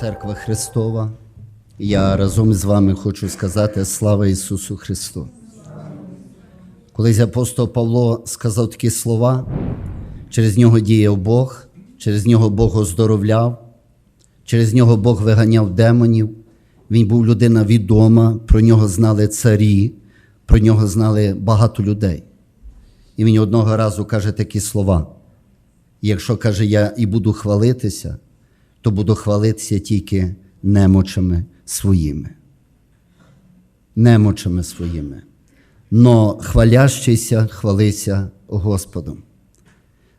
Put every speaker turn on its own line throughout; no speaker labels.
Церква Христова. Я разом з вами хочу сказати слава Ісусу Христу. Колись апостол Павло сказав такі слова, через нього діяв Бог, через нього Бог оздоровляв, через нього Бог виганяв демонів. Він був людина відома, про нього знали царі, про нього знали багато людей. І він одного разу каже такі слова. Якщо каже, я і буду хвалитися, то буду хвалитися тільки немочами своїми. Немочами своїми. Но хвалящийся, хвалися Господом.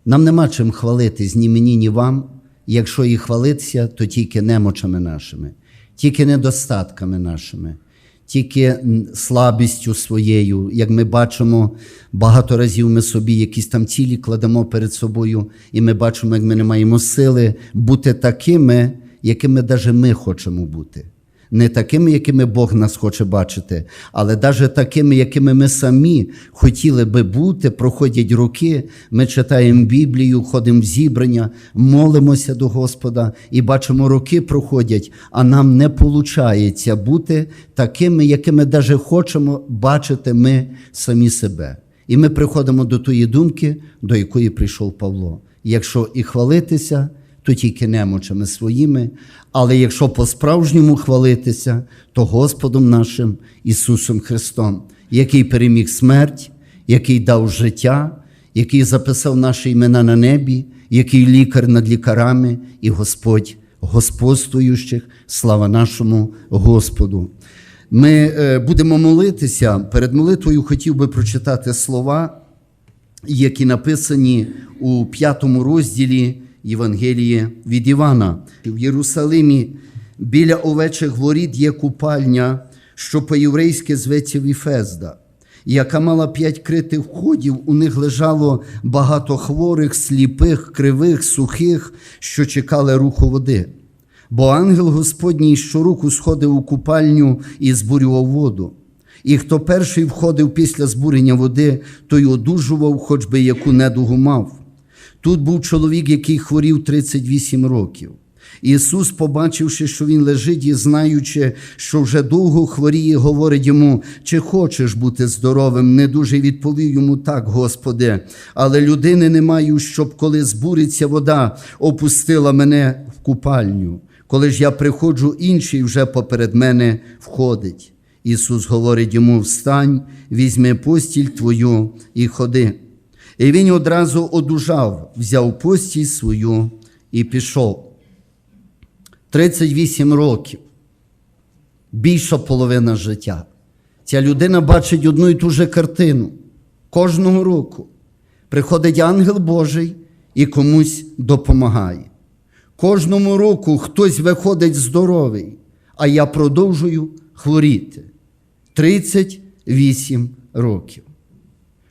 Нам нема чим хвалитись ні мені, ні вам. Якщо і хвалитися, то тільки немочами нашими, тільки недостатками нашими, тільки слабістю своєю. Як ми бачимо, багато разів ми собі якісь там цілі кладемо перед собою, і ми бачимо, як ми не маємо сили бути такими, якими навіть ми хочемо бути. Не такими, якими Бог нас хоче бачити, але навіть такими, якими ми самі хотіли би бути, проходять роки, ми читаємо Біблію, ходимо в зібрання, молимося до Господа і бачимо, роки проходять, а нам не виходить бути такими, якими навіть хочемо бачити ми самі себе. І ми приходимо до тої думки, до якої прийшов Павло. Якщо і хвалитися, то тільки немочами своїми, але якщо по-справжньому хвалитися, то Господом нашим Ісусом Христом, який переміг смерть, який дав життя, який записав наші імена на небі, який лікар над лікарами і Господь господствуючих, слава нашому Господу. Ми е, будемо молитися. Перед молитвою хотів би прочитати слова, які написані у п'ятому розділі Євангелії від Івана. В Єрусалимі біля овечих воріт є купальня, що по-єврейськи зветься Віфезда, яка мала п'ять критих входів. У них лежало багато хворих, сліпих, кривих, сухих, що чекали руху води. Бо ангел Господній щоруку сходив у купальню і збурював воду. І хто перший входив після збурення води, той одужував, хоч би яку недугу мав. Тут був чоловік, який хворів 38 років. Ісус, побачивши, що він лежить і знаючи, що вже довго хворіє, говорить йому, чи хочеш бути здоровим, не дуже відповів йому так, Господи, але людини не маю, щоб коли збуриться вода, опустила мене в купальню. Коли ж я приходжу, інший вже поперед мене входить. Ісус говорить йому: Встань, візьми постіль твою і ходи. І він одразу одужав, взяв постіль свою і пішов. 38 років, більша половина життя. Ця людина бачить одну і ту же картину. Кожного року приходить ангел Божий і комусь допомагає. Кожному року хтось виходить здоровий, а я продовжую хворіти. 38 років.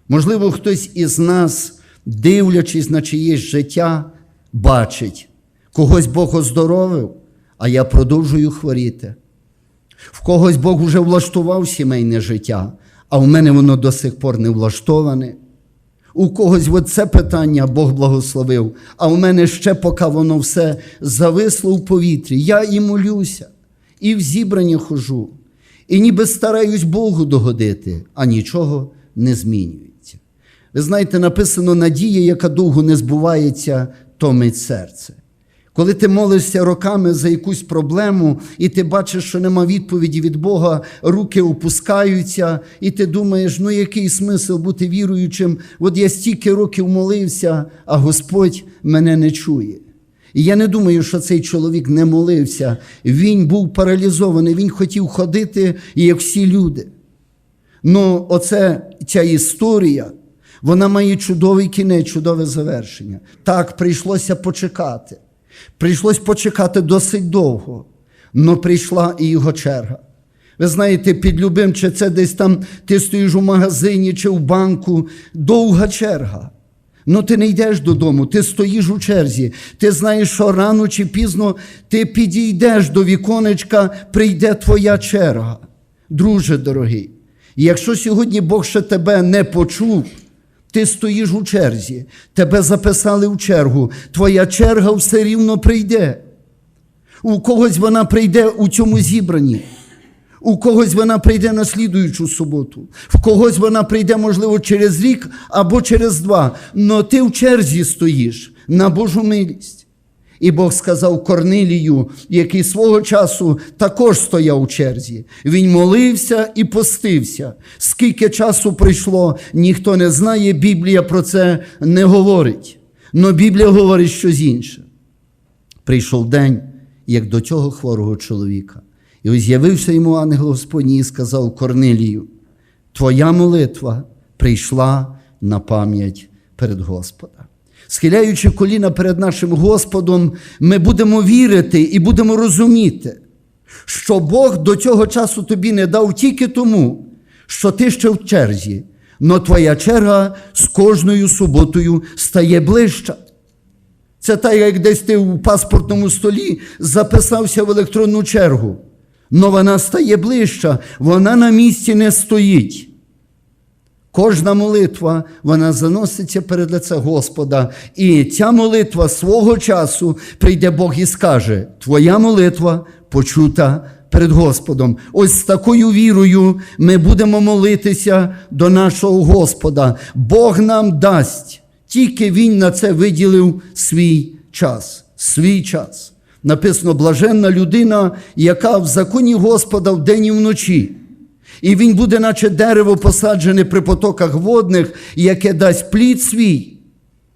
Можливо, хтось із нас, дивлячись на чиєсь життя, бачить, когось Бог оздоровив, а я продовжую хворіти. В когось Бог вже влаштував сімейне життя, а в мене воно до сих пор не влаштоване. У когось це питання Бог благословив, а в мене ще поки воно все зависло в повітрі. Я і молюся, і в зібрання хожу, і ніби стараюсь Богу догодити, а нічого не змінюється. Ви знаєте, написано надія, яка довго не збувається, томить серце. Коли ти молишся роками за якусь проблему, і ти бачиш, що нема відповіді від Бога, руки опускаються, і ти думаєш, ну який смисл бути віруючим? От я стільки років молився, а Господь мене не чує. І я не думаю, що цей чоловік не молився. Він був паралізований, він хотів ходити, як всі люди. Ну, оце ця історія, вона має чудовий кінець, чудове завершення. Так, прийшлося почекати. Прийшлось почекати досить довго, але прийшла і його черга. Ви знаєте, під любим, чи це десь там ти стоїш у магазині чи в банку, довга черга. Ну ти не йдеш додому, ти стоїш у черзі. Ти знаєш, що рано чи пізно ти підійдеш до віконечка, прийде твоя черга. Друже дорогий, якщо сьогодні Бог ще тебе не почув, ти стоїш у черзі, тебе записали в чергу, твоя черга все рівно прийде. У когось вона прийде у цьому зібранні. У когось вона прийде на слідуючу суботу, в когось вона прийде, можливо, через рік або через два. Но ти в черзі стоїш на Божу милість. І Бог сказав Корнилію, який свого часу також стояв у черзі. Він молився і постився. Скільки часу пройшло, ніхто не знає, Біблія про це не говорить. Но Біблія говорить щось інше. Прийшов день, як до цього хворого чоловіка. І ось з'явився йому ангел Господній і сказав Корнилію, твоя молитва прийшла на пам'ять перед Господа. Схиляючи коліна перед нашим Господом, ми будемо вірити і будемо розуміти, що Бог до цього часу тобі не дав тільки тому, що ти ще в черзі, но твоя черга з кожною суботою стає ближча. Це так, як десь ти у паспортному столі записався в електронну чергу. Но вона стає ближча, вона на місці не стоїть. Кожна молитва, вона заноситься перед лице Господа. І ця молитва свого часу прийде Бог і скаже: Твоя молитва почута перед Господом. Ось з такою вірою ми будемо молитися до нашого Господа. Бог нам дасть, тільки Він на це виділив свій час. Свій час. Написано, блаженна людина, яка в законі Господа вдень і вночі. І він буде, наче дерево посаджене при потоках водних, яке дасть плід свій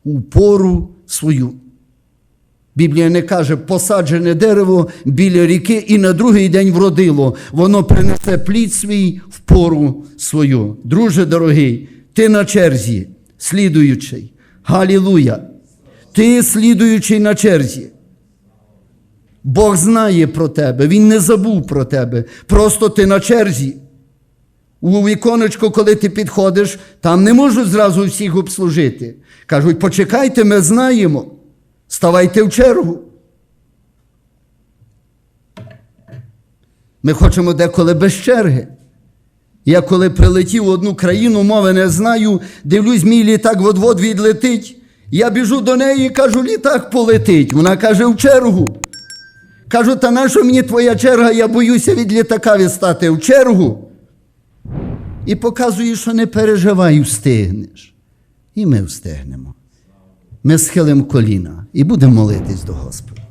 у пору свою. Біблія не каже, посаджене дерево біля ріки і на другий день вродило. Воно принесе плід свій в пору свою. Друже дорогий, ти на черзі, слідуючий. Галілуя! Ти слідуючий на черзі. Бог знає про тебе, Він не забув про тебе. Просто ти на черзі. У віконечко, коли ти підходиш, там не можуть зразу всіх обслужити. Кажуть, почекайте, ми знаємо. Ставайте в чергу. Ми хочемо деколи без черги. Я коли прилетів в одну країну, мови не знаю, дивлюсь, мій літак вот-вот відлетить. Я біжу до неї і кажу, літак полетить. Вона каже, в чергу. Кажу, та нащо мені твоя черга, я боюся від літака відстати в чергу. І показує, що не переживай, встигнеш. І ми встигнемо. Ми схилимо коліна і будемо молитись до Господа.